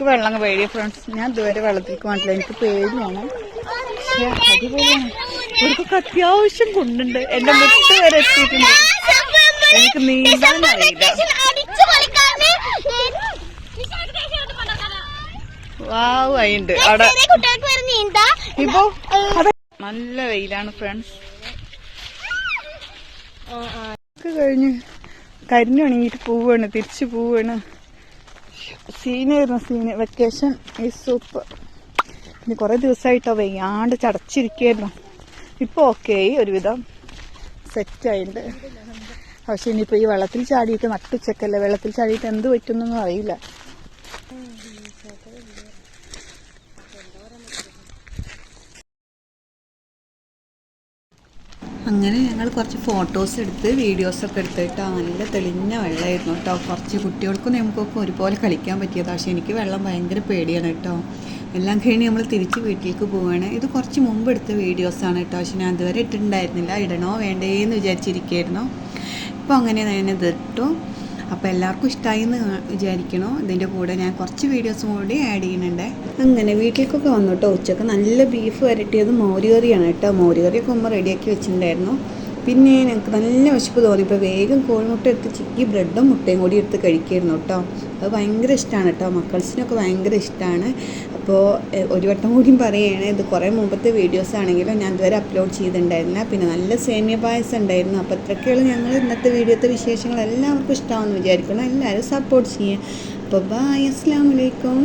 എനിക്ക് വെള്ളം പേടിയ ഫ്രണ്ട്സ് ഞാൻ ഇതുവരെ വെള്ളത്തിലേക്ക് വന്നിട്ടില്ല. എനിക്ക് പേടിയാണ് പക്ഷേ അതുപോലെയാണ് ഇവർക്കൊക്കെ അത്യാവശ്യം കൊണ്ടുണ്ട്. എന്റെ മുട്ട് വരെ എത്തിയിട്ടുണ്ട്. എനിക്ക് നീന്താൻ അറിയില്ല. വാവ് ആയിണ്ട് അവിടെ ഇപ്പോ നല്ല വെയിലാണ് ഫ്രണ്ട്സ് കഴിഞ്ഞ് കരിഞ്ഞു ഉണങ്ങിയിട്ട് പോവാണ്. തിരിച്ചു പോവാണ്. സീനായിരുന്നു സീന് വെക്കേഷൻ ഈ സൂപ്പ്. പിന്നെ കുറെ ദിവസമായിട്ടോ വയ്യാണ്ട് ചടച്ചിരിക്കുകയായിരുന്നു ഇപ്പൊ ഓക്കെ ഒരുവിധം സെറ്റായിട്ടുണ്ട് പക്ഷെ ഇനിയിപ്പോ ഈ വെള്ളത്തിൽ ചാടിയിട്ട് നട്ടുച്ചക്കല്ലേ വെള്ളത്തിൽ ചാടിയിട്ട് എന്ത് പറ്റുന്നൊന്നും അറിയില്ല. അങ്ങനെ ഞങ്ങൾ കുറച്ച് ഫോട്ടോസ് എടുത്ത് വീഡിയോസൊക്കെ എടുത്തിട്ട് നല്ല തെളിഞ്ഞ വെള്ളമായിരുന്നു കേട്ടോ. കുറച്ച് കുട്ടികൾക്കും നമുക്കൊക്കെ ഒരുപോലെ കളിക്കാൻ പറ്റിയത്. പക്ഷേ എനിക്ക് വെള്ളം ഭയങ്കര പേടിയാണ് കേട്ടോ. എല്ലാം കഴിഞ്ഞ് നമ്മൾ തിരിച്ച് വീട്ടിലേക്ക് പോവുകയാണ്. ഇത് കുറച്ച് മുമ്പ് എടുത്ത വീഡിയോസാണ് കേട്ടോ. പക്ഷെ ഞാൻ ഇതുവരെ ഇട്ടിട്ടുണ്ടായിരുന്നില്ല. ഇടണോ വേണ്ടേ എന്ന് വിചാരിച്ചിരിക്കുകയായിരുന്നു ഇപ്പോൾ അങ്ങനെ ഞാൻ ഇത് ഇട്ടു. അപ്പോൾ എല്ലാവർക്കും ഇഷ്ടമായി എന്ന് വിചാരിക്കണോ. ഇതിന്റെ കൂടെ ഞാൻ കുറച്ച് വീഡിയോസും കൂടി ആഡ് ചെയ്യുന്നുണ്ട്. അങ്ങനെ വീട്ടിലേക്കൊക്കെ വന്നു കേട്ടോ. ഉച്ചയ്ക്ക് നല്ല ബീഫ് വരട്ടിയത് മോരുകറിയാണ് കേട്ടോ. മോരുകറിയൊക്കെ ഉമ്മ റെഡിയാക്കി വെച്ചിട്ടുണ്ടായിരുന്നു. പിന്നെ ഞങ്ങൾക്ക് നല്ല വിശപ്പ് തോന്നി. ഇപ്പോൾ വേഗം കോഴിമുട്ട എടുത്ത് ചിക്കി ബ്രെഡും മുട്ടയും കൂടി എടുത്ത് കഴിക്കായിരുന്നു കേട്ടോ അത് ഭയങ്കര ഇഷ്ടമാണ് കേട്ടോ മക്കൾസിനൊക്കെ ഭയങ്കര ഇഷ്ടമാണ് അപ്പോൾ ഒരു വട്ടം കൂടിയും പറയുകയാണ് ഇത് കുറേ മുമ്പത്തെ വീഡിയോസ് ആണെങ്കിലും ഞാൻ ഇതുവരെ അപ്ലോഡ് ചെയ്തിട്ടുണ്ടായിരുന്നില്ല പിന്നെ നല്ല സേമിയ പായസം ഉണ്ടായിരുന്നു. അപ്പോൾ അത്രയ്ക്കുള്ള ഞങ്ങൾ ഇന്നത്തെ വീഡിയോത്തെ വിശേഷങ്ങൾ എല്ലാവർക്കും ഇഷ്ടമാണെന്ന് വിചാരിക്കണം എല്ലാവരും സപ്പോർട്ട് ചെയ്യാം. അപ്പോൾ ബായ് അസ്സാം വലൈക്കും